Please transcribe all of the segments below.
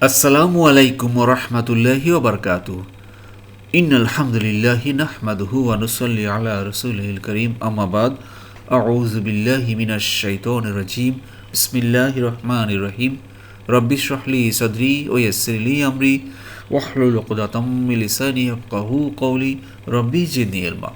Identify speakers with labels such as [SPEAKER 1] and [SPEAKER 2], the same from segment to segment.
[SPEAKER 1] আসসালামু আলাইকুম রহমতুল্লাহি ওবরকাত ইন আলহামদুলিল্লাহি নাহমাদুহু ওয়া নুসাল্লি আলা রাসূলিল করিম আমাবাদ আউযু বিল্লাহি মিনাশ শাইতানির রাজিম বিসমিল্লাহির রহমানির রহিম রব্বি ইশরাহলি সাদরি ওয়া ইয়াসসির লি আমরি ওয়াহলুল উকদাতাম মিন লিসানি ইয়াফকাহু কওলি রব্বি জিদনি ইলমা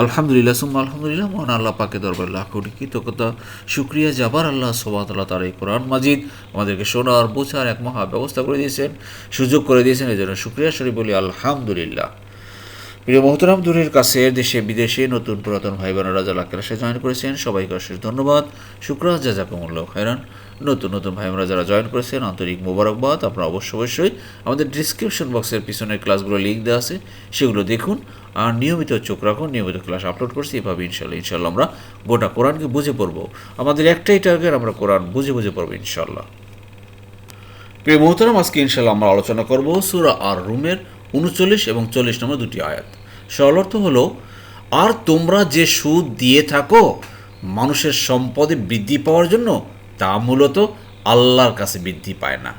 [SPEAKER 1] আলহামদুলিল্লাহ, সুম্মা আলহামদুলিল্লাহ, মহান আল্লাহ পাকে দরবার লাখ কোটি কৃতজ্ঞতা, শুক্রিয়া যাবার আল্লাহ সোবাতাল্লাহ তার এই কোরআন মাজিদ। আমাদেরকে শোনার, বোঝার এক মহা ব্যবস্থা করে দিয়েছেন, সুযোগ করে দিয়েছেন এই জন্য শুক্রিয়া শরীফ বলি আলহামদুলিল্লাহ। প্রিয় মোহতরাম, দূরের কাছে, দেশে, বিদেশে নতুন পুরাতন ভাই বোনেরা যারা ক্লাসে জয়েন করেছেন, সবাইকে অশেষ ধন্যবাদ। শুক্রাস জাজাকুমুল্লাহ হয়রান। নতুন নতুন ভাই বোনেরা যারা জয়েন করেছেন, আন্তরিক মোবারকবাদ। আপনারা অবশ্যই অবশ্যই আমাদের ডিসক্রিপশন বক্সের পিছনের ক্লাসগুলো লিঙ্ক দেওয়া আছে। সেগুলো দেখুন আর নিয়মিত চোখ রাখুন, নিয়মিত ক্লাস আপলোড করছি। এভাবে ইনশাল্লাহ ইনশাল্লাহ আমরা গোটা কোরআনকে বুঝে পড়ব। আমাদের একটাই টার্গেট আমরা কোরআন বুঝে বুঝে পড়ব ইনশাল্লাহ প্রিয় মোহতরাম, আজকে ইনশাল্লাহ আমরা আলোচনা করব সুরা আর রুমের উনচল্লিশ এবং চল্লিশ নম্বর দুটি আয়াত। সরল অর্থ হলো, আর তোমরা যে সুদ দিয়ে থাকো, মানুষের সম্পদে বৃদ্ধি পাওয়ার জন্য তা মূলত আল্লাহর কাছে বৃদ্ধি পায় না।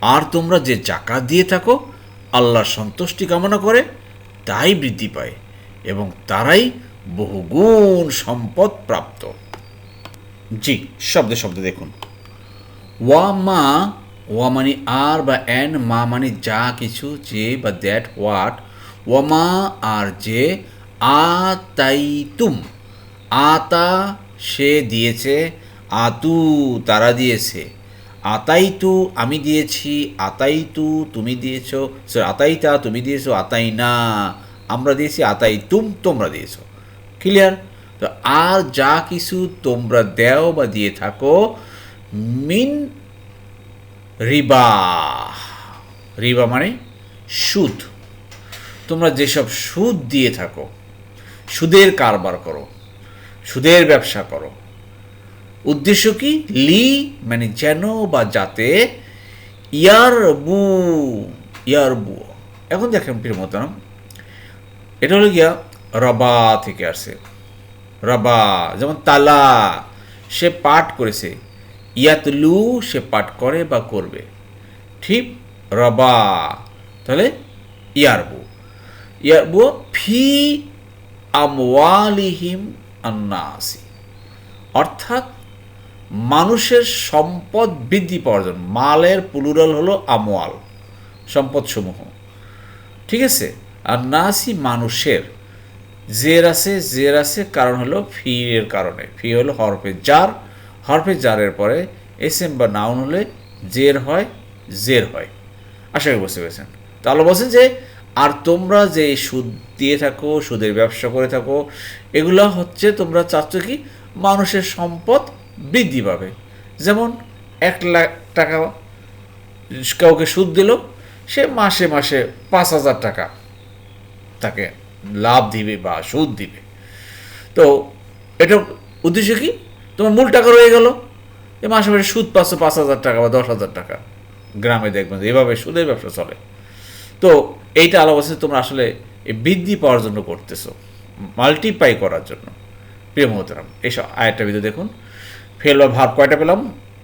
[SPEAKER 1] আর তোমরা যে জাকাত দিয়ে থাকো, আল্লাহর সন্তুষ্টি কামনা করে, তাই বৃদ্ধি পায় এবং তারাই বহুগুণ সম্পদ প্রাপ্ত। জি, শব্দে শব্দে দেখুন। ওয়া মা ওয়া মানে আর বা অ্যান মা মানে যা কিছু, যে বা দ্যাট হোয়াট, ওয়ামা আর যে আ তাই তুম আতা সে দিয়েছে, আতু তারা দিয়েছে। আতাই তু আমি দিয়েছি আতাই তু তুমি দিয়েছ আতাইতা তুমি দিয়েছ আতাই না আমরা দিয়েছি আতাই তুম তোমরা দিয়েছ। ক্লিয়ার তো আর যা কিছু তোমরা দেও বা দিয়ে থাকো, মিন রিবা। রিবা মানে সুদ। তোমরা যেসব সুদ দিয়ে থাকো, সুদের কারবার করো, সুদের ব্যবসা করো, উদ্দেশ্য কি? লি মানে যেন বা যাতে ইয়ার বু ইয়ার বু এখন দেখেন প্রিয় মতনম এটা হলো গিয়া রবা থেকে আসে রবা, যেমন তালা, সে পাঠ করেছে। ইয়াতলু, সে পাঠ করে বা করবে। ঠিক? রবা। তাহলে ইয়ারবু। ইয়ারবু ফি আমওয়ালিহিম আন্নাসি। অর্থাৎ মানুষের সম্পদ বৃদ্ধি পাওয়ার জন্য। মালের পুলুরাল হলো আমওয়াল, সম্পদসমূহ। ঠিক আছে? আর নাসি মানুষের। জের আছে জের আছে, কারণ হলো ফি এর কারণে। ফি হলো হরফে জার হরফে জারের পরে এস এম বা নাউন হলে জের হয় জের হয়। আশা করি বুঝতে পেরেছেন। তাহলে বলছেন যে, আর তোমরা যে সুদ দিয়ে থাকো, সুদের ব্যবসা করে থাকো, এগুলো হচ্ছে তোমরা চাচ্ছ কি মানুষের সম্পদ বৃদ্ধি পাবে। যেমন এক লাখ টাকা কাউকে সুদ দিল, সে মাসে মাসে পাঁচ হাজার টাকা তাকে লাভ দিবে বা সুদ দিবে। তো এটা উদ্দেশ্য কি? তোমার মূল টাকা রয়ে গেল। এ মাসে মাসে সুদ পাচ্ছ পাঁচ হাজার টাকা বা দশ হাজার টাকা। গ্রামে দেখবেন এভাবে সুদের ব্যবসা চলে। তো এইটা আলো বলছে তোমরা আসলে বৃদ্ধি পাওয়ার জন্য করতেছো মাল্টিপ্লাই করার জন্য। প্রিয় মহতরাম এইসব আয়টা ভিতরে দেখুন। ফেল বা ভাব কয়টা পেলাম?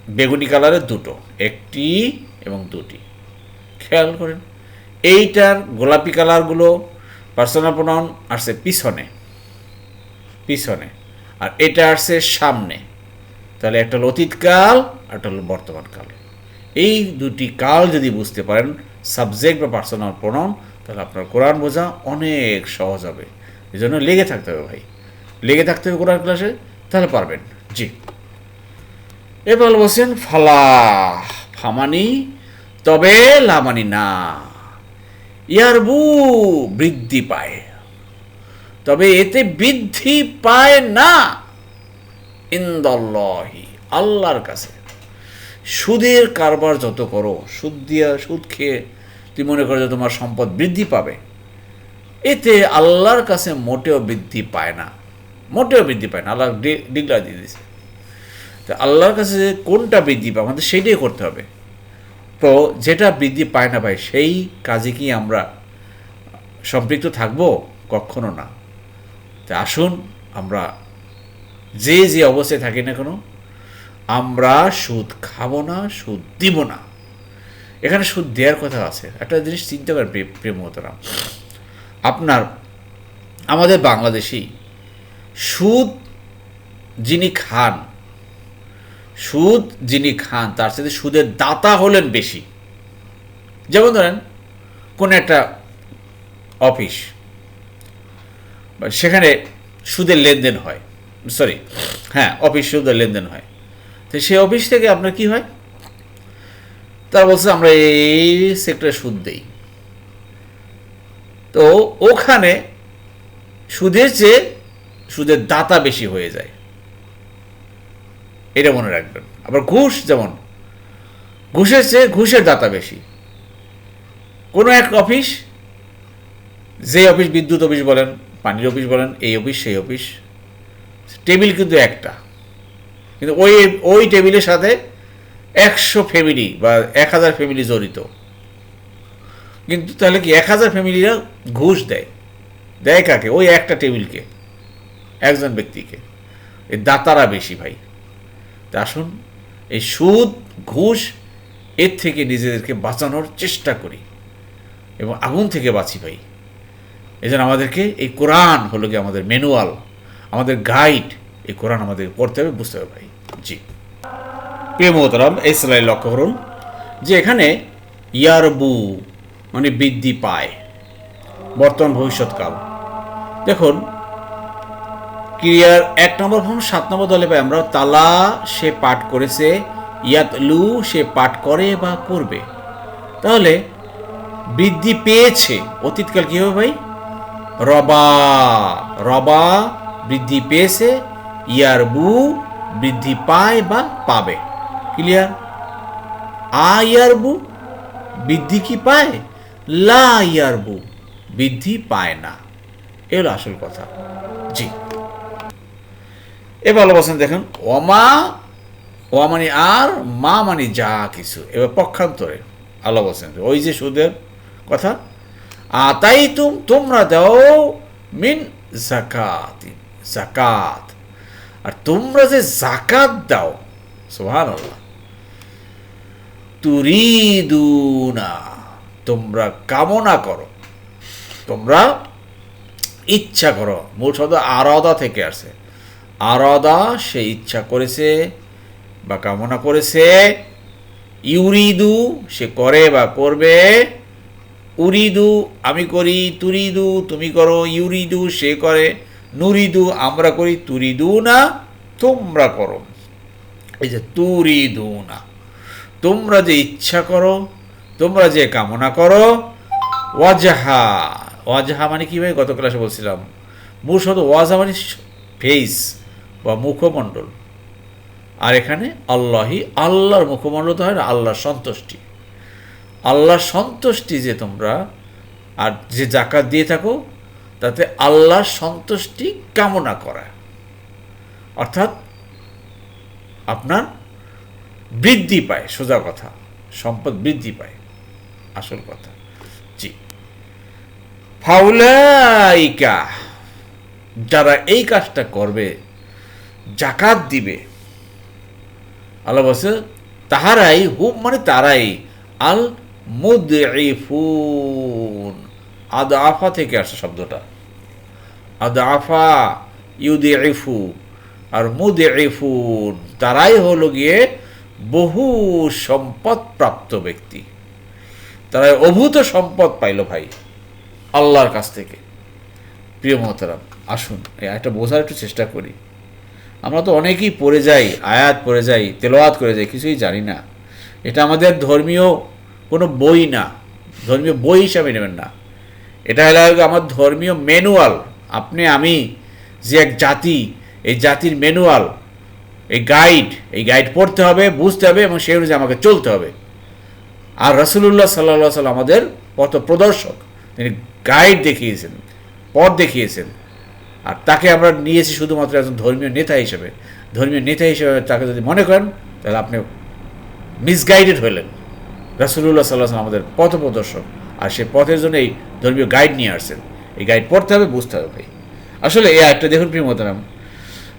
[SPEAKER 1] বেগুনি কালারের দুটো, একটি এবং দুটি। খেয়াল করেন, এইটার গোলাপি কালারগুলো পার্সোনাল প্রোনাউন আসছে পিছনে। পিছনে। আর এটা আসছে সামনে। তাহলে একটা হলো অতীতকাল আর একটা হলো বর্তমান কাল। এই দুটি কাল যদি বুঝতে পারেন সাবজেক্ট বা পার্সোনাল প্রোনাউন তাহলে আপনার কোরআন বোঝা অনেক সহজ হবে। এই জন্য লেগে থাকতে হবে ভাই। লেগে থাকতে হবে কোরআন ক্লাসে, তাহলে পারবেন। জি। এবার বলছেন ফালা ফামানি, তবে লামানি না। ইয়ারবু বৃদ্ধি পায়। তবে এতে বৃদ্ধি পায় না। ইন্দল্লাহি, আল্লাহর কাছে। সুদের কারবার যত করো, সুদ দিয়া, সুদ খেয়ে তুই মনে করো যে তোমার সম্পদ বৃদ্ধি পাবে। এতে আল্লাহর কাছে মোটেও বৃদ্ধি পায় না। মোটেও বৃদ্ধি পায় না। আল্লাহ ডিগলা দিয়ে দিছে তো আল্লাহর কাছে কোনটা বৃদ্ধি পায় আমাদের সেইটাই করতে হবে। তো যেটা বৃদ্ধি পায় না ভাই, সেই কাজে কি আমরা সম্পৃক্ত থাকব? কখনো না। তা আসুন, আমরা যে যে অবস্থায় থাকি না কেন, আমরা সুদ খাব না, সুদ দিব না। এখানে সুদ দেওয়ার কথা আছে। একটা জিনিস চিন্তা করেন প্রিয় আপনার, আমাদের বাংলাদেশি সুদ যিনি খান, সুদ যিনি খান, তার সাথে সুদের দাতা হলেন বেশি। যেমন ধরেন, কোনো একটা অফিস সেখানে সুদের লেনদেন হয়। সরি হ্যাঁ অফিস সুদের লেনদেন হয়। তো সেই অফিস থেকে আপনার কি হয়? তারা বলছে, আমরা এই সেক্টরে সুদ দেই। তো ওখানে সুদের চেয়ে সুদের দাতা বেশি হয়ে যায়। এটা মনে রাখবেন। আবার ঘুষ, যেমন ঘুষের চেয়ে ঘুষের দাতা বেশি। কোনো এক অফিস যে অফিস বিদ্যুৎ অফিস বলেন পানির অফিস বলেন, এই অফিস, সেই অফিস। টেবিল কিন্তু একটা। কিন্তু ওই ওই টেবিলের সাথে একশো ফ্যামিলি বা এক হাজার ফ্যামিলি জড়িত। কিন্তু তাহলে কি এক হাজার ফ্যামিলিরা ঘুষ দেয়? দেয় কাকে? ওই একটা টেবিলকে, একজন ব্যক্তিকে। এই দাতারা বেশি ভাই। তা আসুন, এই সুদ, ঘুষ, এর থেকে নিজেদেরকে বাঁচানোর চেষ্টা করি। এবং আগুন থেকে বাঁচি ভাই। এই জন্য আমাদেরকে এই কোরআন হলো কি আমাদের ম্যানুয়াল আমাদের গাইড এই কোরআন আমাদের পড়তে হবে, বুঝতে হবে ভাই। জি। প্রিয় মোহতরম, এই সেলাই লক্ষ্য করুন, যে এখানে ইয়ারবু মানে বৃদ্ধি পায়, বর্তমান ভবিষ্যৎকাল। দেখুন ক্রিয়ার এক নম্বর ফর্ম সাত নম্বর দলে পাই আমরা তালা সে পাঠ করেছে, ইয়াতলু সে পাঠ করে বা করবে। তাহলে বৃদ্ধি পেয়েছে, অতীতকাল কী হবে ভাই? রবা রবা বৃদ্ধি পেয়েছে ইয়ারবু বৃদ্ধি পায় বা পাবে। ক্লিয়ার আ ইয়ারবু বৃদ্ধি কি পায়? লা ইয়ারবু বৃদ্ধি পায় না। এ আসল কথা। জি। এবার বলছেন দেখুন ওমা ওয়া মানে আর, মা মানে যা কিছু। এবার পক্ষান্তরে আল্লাহ বলছেন ওই যে সুদের কথা আতাই তুম তোমরা দাও মিন জাকাত জাকাত আর তোমরা যে জাকাত দাও সোহান তুরিদুনা, তোমরা কামনা করো, তোমরা ইচ্ছা করো। মূল শব্দ আরদা থেকে আসে। আরদা, সে ইচ্ছা করেছে বা কামনা করেছে, ইউরিদু, সে করে বা করবে উরিদু, আমি করি তুরিদু, তুমি করো ইউরিদু, সে করে নুরিদু, আমরা করি তুরিদু না তোমরা করো। এই যে তুরিদু না তোমরা যে ইচ্ছা করো, তোমরা যে কামনা করো, ওয়াজাহা ওয়াজাহা মানে কি ভাই? গত ক্লাসে বলছিলাম। মূল ওয়াজা মানে ফেস বা মুখমণ্ডল। আর এখানে আল্লাহি, আল্লাহর মুখমণ্ডল তো হয় না, আল্লাহর সন্তুষ্টি। আল্লাহর সন্তুষ্টি যে তোমরা, আর যে জাকাত দিয়ে থাকো, তাতে আল্লাহর সন্তুষ্টি কামনা করা। অর্থাৎ আপনার বৃদ্ধি পায়, সোজা কথা। সম্পদ বৃদ্ধি পায়, আসল কথা। জি। ফাউলাইকা, যারা এই কাজটা করবে, জাকাত দিবে, আল্লাহ বলছে, তাহারাই হুম মানে তারাই আল মুদিফুন আদা আফা থেকে আসে শব্দটা। আদা আফা ইউদিফু আর মুদিফুন তারাই হলো গিয়ে বহু সম্পদ প্রাপ্ত ব্যক্তি। তারা অভূত সম্পদ পাইল ভাই, আল্লাহর কাছ থেকে। প্রিয় মহতারাম, আসুন আয়টা বোঝার একটু চেষ্টা করি। আমরা তো অনেকেই পড়ে যাই, আয়াত পড়ে যাই তেলোয়াত করে যাই, কিছুই জানি না। এটা আমাদের ধর্মীয় কোনো বই না। ধর্মীয় বই হিসাবে নেবেন না। এটা হলো আমার ধর্মীয় ম্যানুয়াল। আপনি, আমি যে এক জাতি, এই জাতির ম্যানুয়াল, এই গাইড এই গাইড পড়তে হবে, বুঝতে হবে এবং সেই অনুযায়ী আমাকে চলতে হবে। আর রসুল্লাহ সাল্লা সাল্লাম আমাদের পথ প্রদর্শক তিনি গাইড দেখিয়েছেন, পথ দেখিয়েছেন। আর তাকে আমরা নিয়েছি শুধুমাত্র একজন ধর্মীয় নেতা হিসেবে। ধর্মীয় নেতা হিসেবে তাকে যদি মনে করেন, তাহলে আপনি মিসগাইডেড হলেন। রাসুল্লাহ সাল্লাহ আমাদের পথ প্রদর্শক আর সে পথের জন্য এই ধর্মীয় গাইড নিয়ে আসছেন। এই গাইড পড়তে হবে, বুঝতে হবে ভাই। আসলে এই একটা দেখুন প্রিয় মতারাম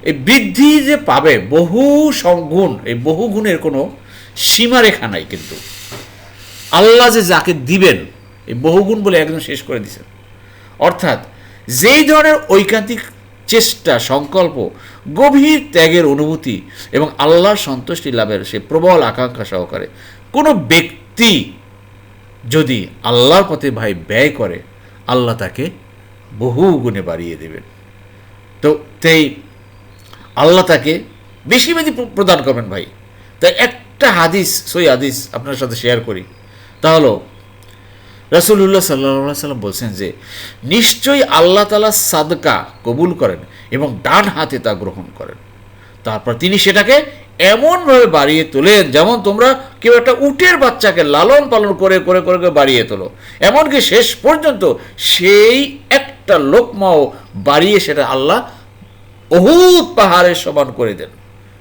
[SPEAKER 1] এই বৃদ্ধি যে পাবে বহু গুণ এই বহু গুণের কোনো সীমারেখা নাই কিন্তু। আল্লাহ যে যাকে দিবেন, এই বহুগুণ বলে একদম শেষ করে দিছেন। অর্থাৎ যেই ধরনের ঐকান্তিক চেষ্টা, সংকল্প, গভীর ত্যাগের অনুভূতি এবং আল্লাহর সন্তুষ্টি লাভের সে প্রবল আকাঙ্ক্ষা সহকারে কোনো ব্যক্তি যদি আল্লাহর পথে ভাই ব্যয় করে, আল্লাহ তাকে বহু গুণে বাড়িয়ে দেবেন। তো তাই আল্লাহ তাকে বেশি বেশি প্রদান করবেন ভাই। তাই একটা হাদিস, সই হাদিস আপনার সাথে শেয়ার করি। তা হলো রসুল্লাহ সাল্লাহ সাল্লাম বলছেন যে, নিশ্চয়ই আল্লাহ তালা সাদকা কবুল করেন এবং ডান হাতে তা গ্রহণ করেন। তারপর তিনি সেটাকে এমনভাবে বাড়িয়ে তোলেন যেমন তোমরা কেউ একটা উটের বাচ্চাকে লালন পালন করে করে করে করে বাড়িয়ে তোলো। এমনকি শেষ পর্যন্ত সেই একটা লোকমাও বাড়িয়ে সেটা আল্লাহ অহুত পাহাড়ের সমান করে দেন।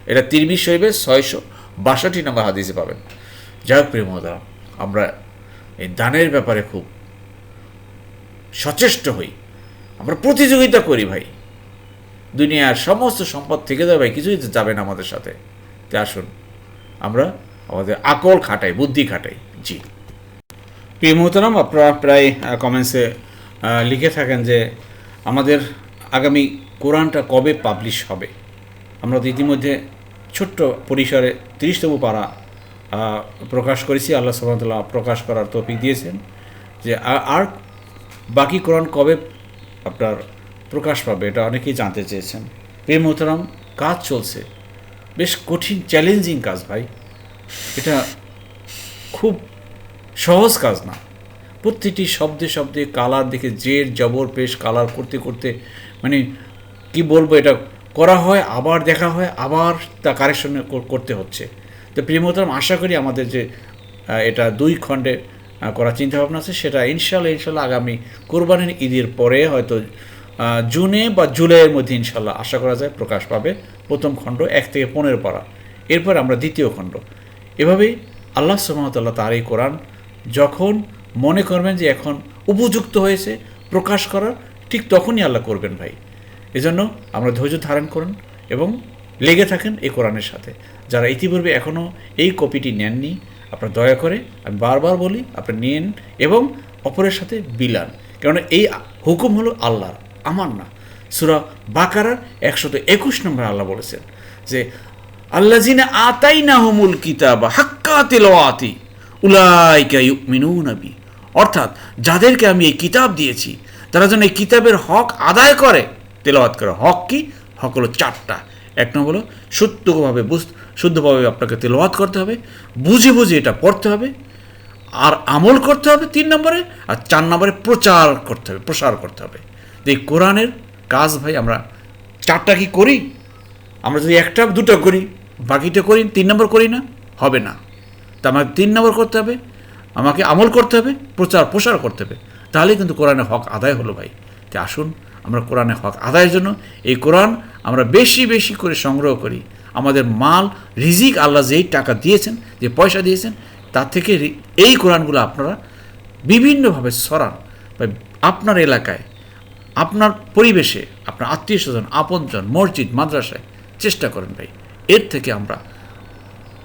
[SPEAKER 1] এটা তিরমিশ শরীফের ছয়শো বাষট্টি নম্বর হাদিসে পাবেন। যাই মহোদরা আমরা এই দানের ব্যাপারে খুব সচেষ্ট হই। আমরা প্রতিযোগিতা করি ভাই। দুনিয়ার সমস্ত সম্পদ থেকে যাবে ভাই, কিছুই যাবে না আমাদের সাথে। তে আসুন। আমরা আমাদের আকল খাটাই, বুদ্ধি খাটাই। জি।
[SPEAKER 2] প্রিয় মোহতারাম, আপনারা প্রায় কমেন্টসে লিখে থাকেন যে আমাদের আগামী কোরআনটা কবে পাবলিশ হবে? আমরা তো ইতিমধ্যে ছোট্ট পরিসরে তিরিশতম পাড়া প্রকাশ করেছি। আল্লাহ সুবাহতাল্লাহ প্রকাশ করার তৌফিক দিয়েছেন যে আর বাকি কোরআন কবে আপনার প্রকাশ পাবে, এটা অনেকেই জানতে চেয়েছেন। প্রিয় মোহতারাম, কাজ চলছে। বেশ কঠিন চ্যালেঞ্জিং কাজ ভাই। এটা খুব সহজ কাজ না। প্রত্যেকটি শব্দে শব্দে কালার দেখে জের, জবর, পেশ, কালার করতে করতে মানে কি বলব এটা করা হয়, আবার দেখা হয়, আবার তা কারেকশন করতে হচ্ছে। তো প্রিয়মতম আশা করি আমাদের যে এটা দুই খণ্ডে করার চিন্তাভাবনা আছে, সেটা ইনশাল্লাহ ইনশাল্লাহ আগামী কোরবানির ঈদের পরে হয়তো জুনে বা জুলাইয়ের মধ্যে ইনশাল্লাহ আশা করা যায় প্রকাশ পাবে। প্রথম খণ্ড এক থেকে পনেরো পারা। এরপর আমরা দ্বিতীয় খণ্ড। এভাবেই আল্লাহ সুমতল্লাহ তার এই কোরআন যখন মনে করবেন যে এখন উপযুক্ত হয়েছে প্রকাশ করার, ঠিক তখনই আল্লাহ করবেন ভাই। এজন্য আমরা ধৈর্য ধারণ করুন এবং লেগে থাকেন এই কোরআনের সাথে। যারা ইতিপূর্বে এখনও এই কপিটি নেননি, আপনারা দয়া করে আমি বারবার বলি, আপনি নিন এবং অপরের সাথে বিলান কেননা এই হুকুম হলো আল্লাহর। আমার না। সুরা বাকারার একশত একুশ নম্বর আল্লাহ বলেছেন যে আল্লাজিনা আতাই না হুমুল কিতাবা হাক্কা উলাইকা ইউমিনুনা বি। অর্থাৎ, যাদেরকে আমি এই কিতাব দিয়েছি, তারা যেন এই কিতাবের হক আদায় করে। তেলাওয়াত করে হক কি? হক হলো চারটা। এক নম্বর হলো সত্যভাবে বুঝ, শুদ্ধভাবে আপনাকে তেলাওয়াত করতে হবে, বুঝে বুঝে এটা পড়তে হবে, আর আমল করতে হবে তিন নম্বরে, আর চার নম্বরে প্রচার করতে হবে, প্রসার করতে হবে। তো এই কোরআনের কাজ ভাই আমরা চারটা কি করি? আমরা যদি একটা, দুটো করি, বাকিটা করি, তিন নম্বর করি না? হবে না। তা আমাকে তিন নম্বর করতে হবে, আমাকে আমল করতে হবে, প্রচার প্রসার করতে হবে। তাহলেই কিন্তু কোরআনের হক আদায় হলো ভাই। তো আসুন, আমরা কোরআনের হক আদায়ের জন্য এই কোরআন আমরা বেশি বেশি করে সংগ্রহ করি। আমাদের মাল, রিজিক আল্লাহ যেই টাকা দিয়েছেন, যে পয়সা দিয়েছেন, তার থেকে এই কোরআনগুলো আপনারা বিভিন্নভাবে সরান বা আপনার এলাকায় আপনার পরিবেশে, আপনার আত্মীয় স্বজন, আপনজন, মসজিদ, মাদ্রাসায় চেষ্টা করেন ভাই। এর থেকে আমরা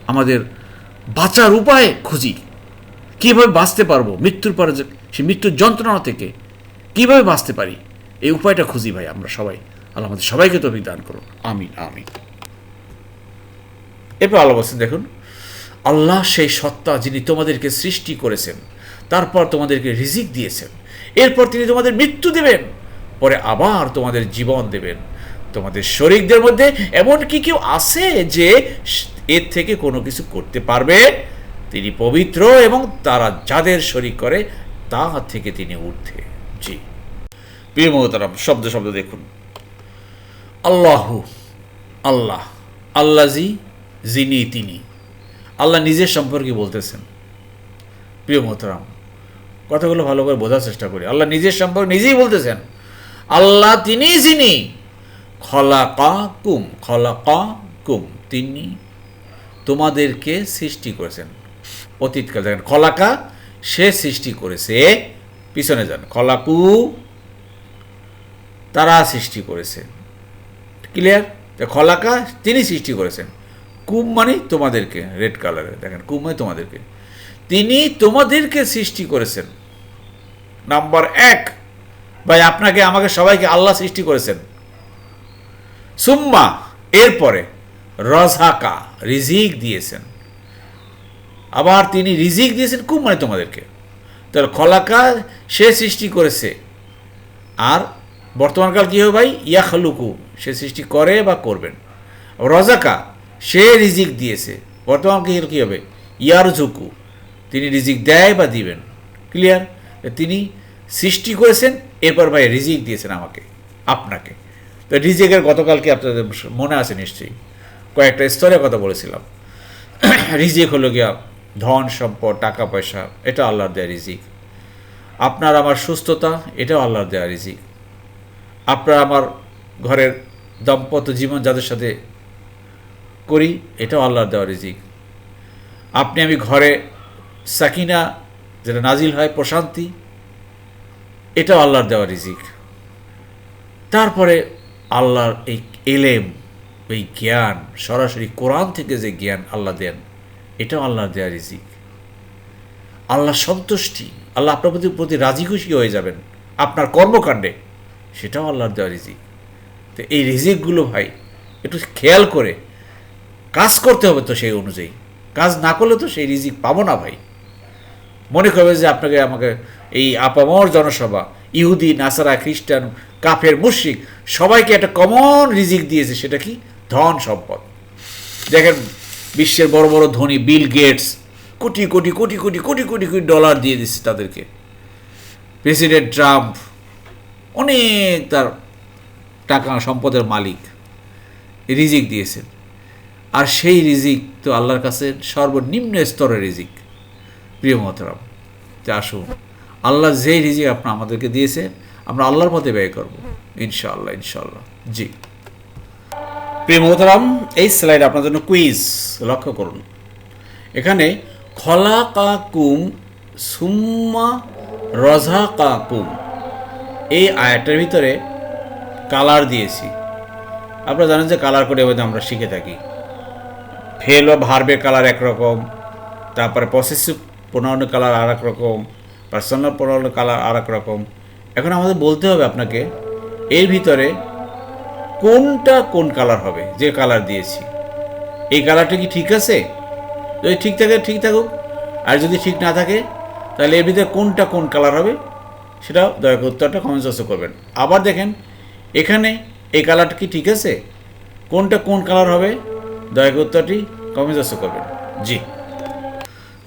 [SPEAKER 2] আমাদের বাঁচার উপায় খুঁজি। কীভাবে বাঁচতে পারব? মৃত্যুর পরে সে মৃত্যুর যন্ত্রণা থেকে কীভাবে বাঁচতে পারি? এই উপায়টা খুঁজি ভাই আমরা সবাই। আল্লাহ আমাদের সবাইকে তো দান করুন। আমি আমি এরপর আল্লাহ বলছেন, দেখুন, আল্লাহ সেই সত্তা যিনি তোমাদেরকে সৃষ্টি করেছেন, তারপর তোমাদেরকে রিজিক দিয়েছেন, এরপর তিনি তোমাদের মৃত্যু দেবেন। পরে আবার তোমাদের জীবন দেবেন। তোমাদের শরীরদের মধ্যে এমন কি কেউ আছে যে এর থেকে কোনো কিছু করতে পারবে। তিনি পবিত্র এবং তারা যাদের শরীর করে, তা থেকে তিনি ঊর্ধ্বে। জি। প্রিয় মহতারাম, শব্দ শব্দ দেখুন। আল্লাহু, আল্লাহ, আল্লাজি, যিনি, তিনি। আল্লাহ নিজের সম্পর্কে বলতেছেন। প্রিয় মোহতারাম, কথাগুলো ভালো করে বোঝার চেষ্টা করি। আল্লাহ নিজের সম্পর্কে নিজেই বলতেছেন। আল্লাহ তিনি যিনি। খলাকা কুম কুম তিনি তোমাদেরকে সৃষ্টি করেছেন। অতীতকাল দেখেন, খলাকা সে সৃষ্টি করেছে। পিছনে যান, খলাকু তারা সৃষ্টি করেছে। ক্লিয়ার? খলাকা তিনি সৃষ্টি করেছেন। কুম মানে তোমাদেরকে, রেড কালারে দেখেন, কুম মানে তোমাদেরকে। তিনি তোমাদেরকে সৃষ্টি করেছেন। নাম্বার এক ভাই, আপনাকে, আমাকে সবাইকে আল্লাহ সৃষ্টি করেছেন। সুম্মা, এরপরে রজহাকা রিজিক দিয়েছেন। আবার তিনি রিজিক দিয়েছেন খুব মানে তোমাদেরকে। তাহলে খলাকা সে সৃষ্টি করেছে। আর বর্তমানকাল কী হবে ভাই? ইয়া খালুকু সে সৃষ্টি করে বা করবেন। রজাকা, সে রিজিক দিয়েছে। বর্তমান কি কী হবে? ইয়ার ঝুকু তিনি রিজিক দেয় বা দিবেন। ক্লিয়ার তিনি সৃষ্টি করেছেন এরপর ভাই রিজিক দিয়েছেন আমাকে, আপনাকে। তো রিজিকের গতকালকে আপনাদের মনে আছে নিশ্চয়ই, কয়েকটা স্তরের কথা বলেছিলাম। রিজিক হলো গিয়া ধন সম্পদ, টাকা পয়সা, এটা আল্লাহর দেয়া রিজিক। আপনার আমার সুস্থতা, এটাও আল্লাহর দেয়া রিজিক। আপনার আমার ঘরের দাম্পত্য জীবন যাদের সাথে করি, এটাও আল্লাহর দেওয়া রিজিক। আপনি আমি ঘরে সাকিনা, যেটা নাজিল হয়, প্রশান্তি এটাও আল্লাহর দেওয়া রিজিক। তারপরে আল্লাহর এই এলেম, এই জ্ঞান, সরাসরি কোরআন থেকে যে জ্ঞান আল্লাহ দেন, এটাও আল্লাহর দেওয়া রিজিক। আল্লাহ সন্তুষ্টি, আল্লাহ আপনার প্রতি প্রতি রাজি খুশি হয়ে যাবেন, আপনার কর্মকাণ্ডে, সেটাও আল্লাহর দেওয়া রিজিক। তো এই রিজিকগুলো ভাই, একটু খেয়াল করে কাজ করতে হবে তো সেই অনুযায়ী। কাজ না করলে তো সেই রিজিক পাবো না ভাই। মনে করবে যে আপনাকে আমাকে এই আপামর জনসভা, ইহুদি, নাসারা, খ্রিস্টান, কাফের মুশিক সবাইকে একটা কমন রিজিক দিয়েছে, সেটা কি? ধন সম্পদ। দেখেন, বিশ্বের বড় বড় ধনী, Bill Gates, crore crore crore crore crore crore crore dollar দিয়ে দিচ্ছে তাদেরকে। প্রেসিডেন্ট ট্রাম্প অনেক তার টাকা, সম্পদের মালিক রিজিক দিয়েছেন। আর সেই রিজিক তো আল্লাহর কাছে সর্বনিম্ন স্তরের রিজিক। প্রিয় মহতরাম, তো আসুন। আল্লাহ যেই রিজিক আপনার আমাদেরকে দিয়েছে আমরা আল্লাহর পথে ব্যয় করব। ইনশাআল্লাহ ইনশাআল্লাহ। জি। প্রিয় মহতরাম এই স্লাইড আপনার জন্য কুইজ লক্ষ্য করুন। এখানে খলা কাকুম সুম্মা রজা কাকুম এই আয়াটার ভিতরে কালার দিয়েছি। আপনারা জানেন যে কালার করে এভাবে আমরা শিখে থাকি। ফেল বা ভার্বের কালার একরকম তারপরে পসেসিভ প্রণয়ন কালার আর এক রকম পার্সোনাল প্রণয়ন কালার আর এক রকম। এখন আমাদের বলতে হবে আপনাকে, এর ভিতরে কোনটা কোন কালার হবে, যে কালার দিয়েছি। এই কালারটা কি ঠিক আছে? যদি ঠিক থাকে, ঠিক থাকুক। আর যদি ঠিক না থাকে, তাহলে এর ভিতরে কোনটা কোন কালার হবে সেটা দয়া করে উত্তরটা কমেন্ট বক্সে করবেন। আবার দেখেন, এখানে এই কালারটা কি ঠিক আছে? কোনটা কোন কালার হবে, দয়া করে উত্তরটি কমেন্ট বক্সে করবেন। জি।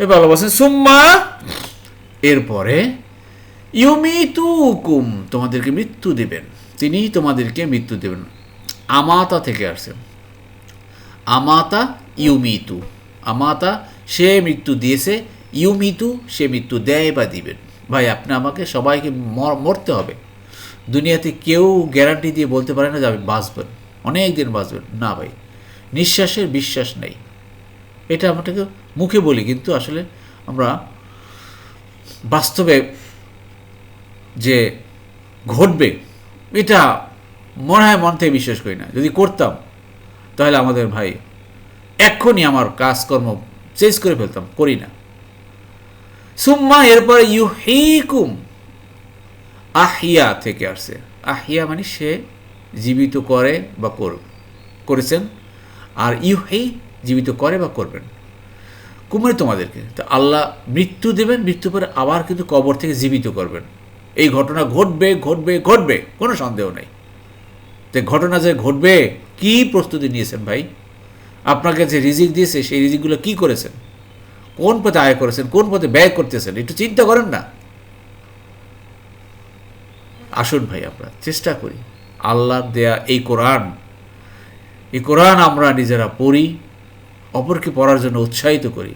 [SPEAKER 2] এবার বলছেন সুম্মা! এরপরে ইউমিতু কুম তোমাদেরকে মৃত্যু দেবেন। তিনি তোমাদেরকে মৃত্যু দেবেন। আমাতা থেকে আসছে আমাতা ইউমিতু। আমাতা, সে মৃত্যু দিয়েছে। ইউমিতু, সে মৃত্যু দেয় বা দিবেন। ভাই, আপনি আমাকে সবাইকে মর- মরতে হবে। দুনিয়াতে কেউ গ্যারান্টি দিয়ে বলতে পারে না যে আপনি বাঁচবেন। অনেক দিন বাঁচবেন। না ভাই, নিঃশ্বাসের বিশ্বাস নেই। এটা আমাটাকে মুখে বলি, কিন্তু আসলে আমরা বাস্তবে যে ঘটবে, এটা মনে হয় মন থেকে বিশ্বাস করি না। যদি করতাম, তাহলে আমাদের ভাই এক্ষুনি আমার কাজকর্ম চেঞ্জ করে ফেলতাম, করি না। সুম্মা, এরপরে ইউ হেইকুম আহিয়া থেকে আসছে। আহিয়া মানে সে জীবিত করে বা কর, করেছেন, আর ইউ হেই জীবিত করে বা করবেন। কুমারী তোমাদেরকে। তো আল্লাহ মৃত্যু দেবেন, মৃত্যু পরে আবার কিন্তু কবর থেকে জীবিত করবেন। এই ঘটনা ঘটবে ঘটবে ঘটবে, কোনো সন্দেহ নেই। তো ঘটনা যে ঘটবে, কি প্রস্তুতি নিয়েছেন ভাই? আপনাকে যে রিজিক দিয়েছে, সেই রিজিকগুলো কি করেছেন? কোন পথে আয় করেছেন, কোন পথে ব্যয় করতেছেন, একটু চিন্তা করেন না। আসুন ভাই আমরা, চেষ্টা করি। আল্লাহ দেয়া এই কোরআন এই কোরআন আমরা নিজেরা পড়ি অপরকে পড়ার জন্য উৎসাহিত করি,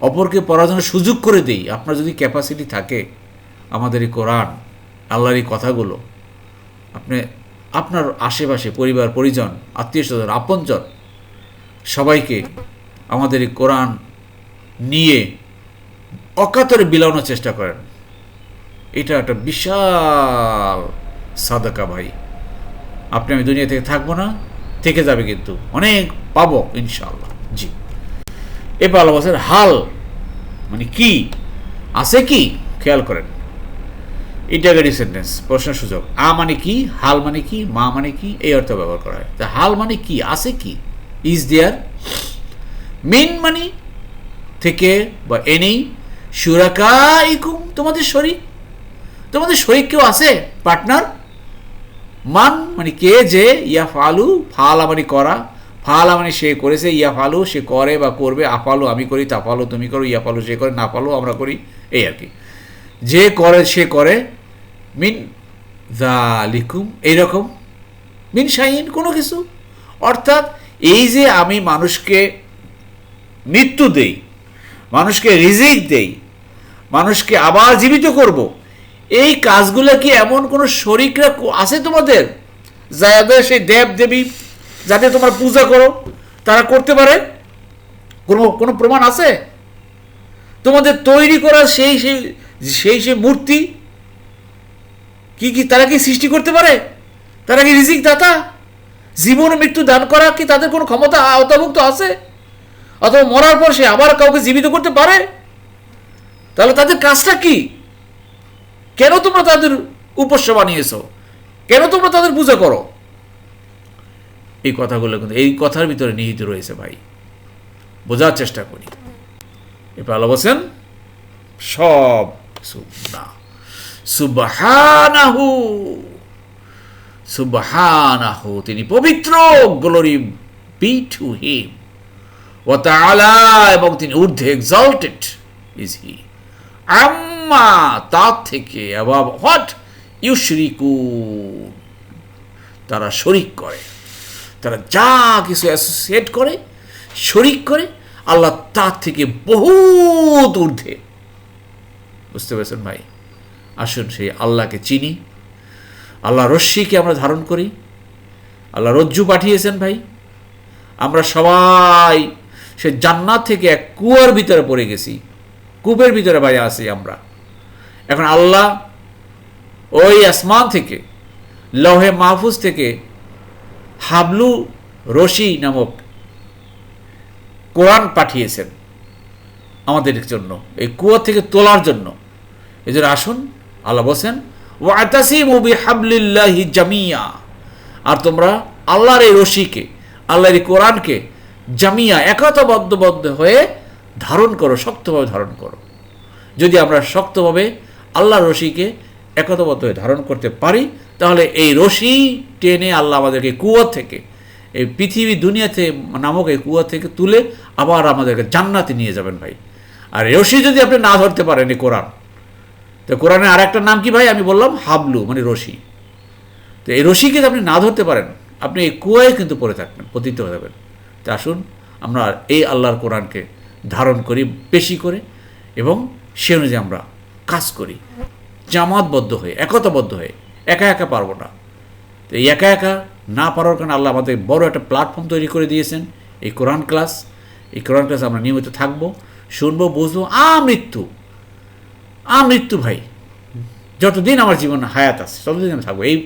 [SPEAKER 2] অপরকে পড়ার জন্য সুযোগ করে দিই। আপনার যদি ক্যাপাসিটি থাকে, আমাদের এই কোরআন, আল্লাহর এই কথাগুলো, আপনি, আপনার আশেপাশে পরিবার, পরিজন, আত্মীয় স্বজন, আপনজন, সবাইকে আমাদের এই কোরআন নিয়ে অকাতরে বিলানোর চেষ্টা করেন। এটা একটা বিশাল সাদাকা ভাই। আপনি আমি দুনিয়া থেকে থাকব না, থেকে যাবে কিন্তু। অনেক পাবো, ইনশাআল্লাহ। জি। এবার আল্লাহ বলছেন হাল মানে কি, আছে কি, খেয়াল করেন। সেন্টেন্স প্রশ্নের সুযোগ। আ মানে কি, হাল মানে কি, মা মানে কি, এই অর্থ ব্যবহার করা হয়। তা হাল মানে কি, আছে কি ইজ দেয়ার মিন মানে থেকে বা এনেই সুরাকা ইকুম তোমাদের শরীর। তোমাদের শরীর কেউ আছে পার্টনার মান মানে কে, যে ইয়া ফালু ফালা মানে করা ফালা মানে সে করেছে, ইয়া ফালু, সে করে বা করবে, আফালু আমি করি, তা ফালু তুমি করো, ইয়া ফালু সে করে, না ফালু আমরা করি, এই আর কি। যে করে, সে করে, মিন দা লিকুম এইরকম, মিন শাহিন কোনো কিছু। অর্থাৎ এই যে আমি মানুষকে মৃত্যু দেই, মানুষকে রিজিক দেই, মানুষকে আবার জীবিত করব, এই কাজগুলো কি এমন কোনো শরিকরা আছে তোমাদের? যাদের সেই দেব দেবী যাতে তোমার পূজা করো, তারা করতে পারে? কোনো কোনো প্রমাণ আছে? তোমাদের তৈরি করা সেই সেই সেই সেই মূর্তি কি কি তারা কি সৃষ্টি করতে পারে? তারা কি রিজিক দাতা? জীবন মৃত্যু দান করা কি তাদের কোনো ক্ষমতা আওতাভুক্ত আছে? অথবা মরার পর সে আবার কাউকে জীবিত করতে পারে? তাহলে তাদের কাজটা কি? কেন তোমরা তাদের উপস্য বানিয়েছো? কেন তোমরা তাদের পূজা করো? এই কথাগুলো কিন্তু, এই কথার ভিতরে নিহিত রয়েছে ভাই। বোঝার চেষ্টা করি। এবার আলো বলছেন, সব সুবনা সুবহানাহু সুবহানাহু, তিনি পবিত্র গ্লোরি বি টু হিম ও তাআলা, এবং তিনি ঊর্ধ্বে এক্সল্টেড ইজ হি আম্মা, তার থেকে অ্যাবাব হোয়াট ইউশরিকু তারা শরিক করে। তারা যা কিছু অ্যাসোসিয়েট করে, শরিক করে, আল্লাহ তার থেকে বহুত ঊর্ধ্বে। বুঝতে পেরেছেন ভাই? আসুন সেই আল্লাহকে চিনি। আল্লাহ রশ্মিকে আমরা ধারণ করি। আল্লাহ রজ্জু পাঠিয়েছেন ভাই। আমরা সবাই সে জান্নাত থেকে এক কুয়ার ভিতরে পড়ে গেছি। কূপের ভিতরে ভাই আছি আমরা। এখন আল্লাহ ওই আসমান থেকে, লহে মাহফুজ থেকে হাবলু রশি নামক কোরআন পাঠিয়েছেন আমাদের জন্য, এই কুয়া থেকে তোলার জন্য। জন্য আসুন, আল্লাহ বলছেন, ওয়াতাসিমু বিহাবলিল্লাহি জামিয়া। আর তোমরা আল্লাহর এই রশিকে, আল্লাহর এই কোরআনকে জামিয়া একতাবদ্ধবদ্ধ হয়ে ধারণ করো, শক্তভাবে ধারণ করো। যদি আমরা শক্তভাবে আল্লাহর রশিকে একতাবদ্ধ হয়ে ধারণ করতে পারি তাহলে এই রশি টেনে আল্লাহ আমাদেরকে কুয়া থেকে, এই পৃথিবী দুনিয়াতে নামক এই কুয়া থেকে তুলে আবার আমাদেরকে জান্নাতে নিয়ে যাবেন ভাই। আর রশি যদি আপনি না ধরতে পারেন এই কোরআন, তো কোরআনের আর একটা নাম কি ভাই? আমি বললাম হাবলু মানে রশি। তো এই রশিকে আপনি না ধরতে পারেন, আপনি এই কুয়ায় কিন্তু পড়ে থাকবেন, পতিত হয়ে যাবেন। তো আসুন, আমরা এই আল্লাহর কোরআনকে ধারণ করি বেশি করে এবং সে অনুযায়ী আমরা কাজ করি। জামাতবদ্ধ হয়ে, একতাবদ্ধ হয়ে একা একা পারব না। তো এই একা একা না পারার কারণে আল্লাহ আমাদের বড় একটা প্ল্যাটফর্ম তৈরি করে দিয়েছেন, এই কোরআন ক্লাস এই কোরআন ক্লাস আমরা নিয়মিত থাকব, শুনব, বুঝব, আমৃত্যু। মৃত্যু ভাই, যতদিন আমার জীবন হায়াত আছে, ততদিন আমি থাকব। এই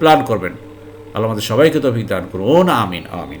[SPEAKER 2] প্ল্যান করবেন। আল্লাহ আমাদের সবাইকে তো অভিজ্ঞান করুন। আমিন আমিন।